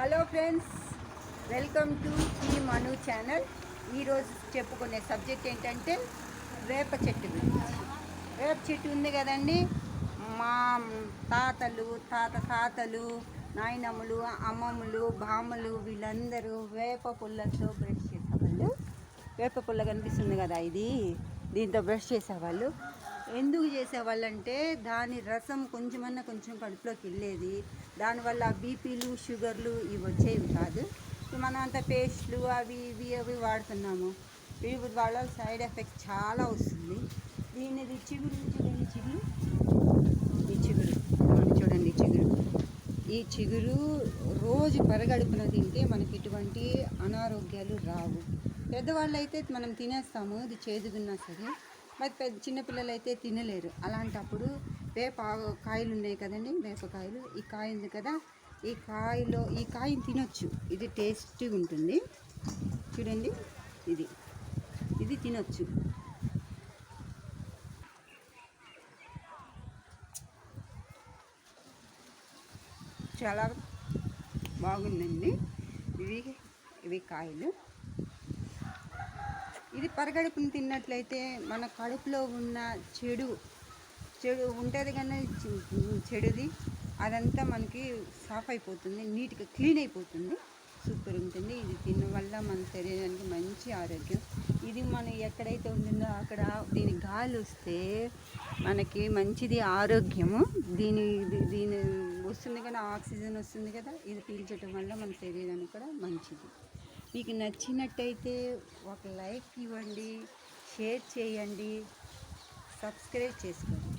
Hello friends welcome to ఈ మను channel. ఈరోజు చెప్పుకునే సబ్జెక్ట్ ఏంటంటే వేప చెట్టు గురించి. వేప చెట్టు ఉంది కదండి. మా తాతలు తాత తాతలు నాయనమ్మలు అమ్మమ్మలు బామ్మలు వీళ్ళందరూ వేప పుల్లతో బ్రష్ చేసేవాళ్ళు. వేప పుల్ల కనిపిస్తుంది కదా ఇది. దీంతో బ్రష్ చేసేవాళ్ళు. ఎందుకు చేసేవాళ్ళంటే దాని రసం కొంచెమన్నా కొంచెం కడుపులోకి వెళ్ళేది. దానివల్ల బీపీలు షుగర్లు ఇవి వచ్చేవి కాదు. మనం అంత పేస్ట్లు అవి ఇవి అవి వాడుతున్నాము. వీటి వాళ్ళ సైడ్ ఎఫెక్ట్ చాలా వస్తుంది. దీనిది చిగురు చూడండి చిగురు. ఈ చిగురు. చూడండి చిగురు. ఈ చిగురు రోజు పరగడుపున తింటే మనకి ఇటువంటి అనారోగ్యాలు రావు. పెద్దవాళ్ళు అయితే మనం తినేస్తాము ఇది చేదుగున్నా సరే. మరి పెద్ద చిన్నపిల్లలు అయితే తినలేరు. అలాంటప్పుడు వేప కాయలు ఉన్నాయి కదండి వేపకాయలు ఈ కాయ ఉంది కదా ఈ కాయలో ఈ కాయని తినొచ్చు. ఇది టేస్టీగా ఉంటుంది. చూడండి ఇది. ఇది తినొచ్చు. చాలా బాగుందండి. ఇవి ఇవి కాయలు. ఇది పరగడుపుని తిన్నట్లయితే మన కడుపులో ఉన్న చెడు చెడు ఉంటుంది కానీ చెడుది అదంతా మనకి సాఫ్ అయిపోతుంది నీట్గా క్లీన్ అయిపోతుంది సూపర్ ఉంటుంది. ఇది తిన్న వల్ల మన శరీరానికి మంచి ఆరోగ్యం. ఇది మనం ఎక్కడైతే ఉంటుందో అక్కడ దీని గాలి వస్తే మనకి మంచిది ఆరోగ్యము. దీని ఇది- దీని వస్తుంది కదా ఆక్సిజన్ వస్తుంది కదా ఇది పీల్చడం వల్ల మన శరీరానికి కూడా మంచిది. మీకు నచ్చినట్టయితే ఒక లైక్ ఇవ్వండి షేర్ చేయండి సబ్స్క్రైబ్ చేసుకోండి.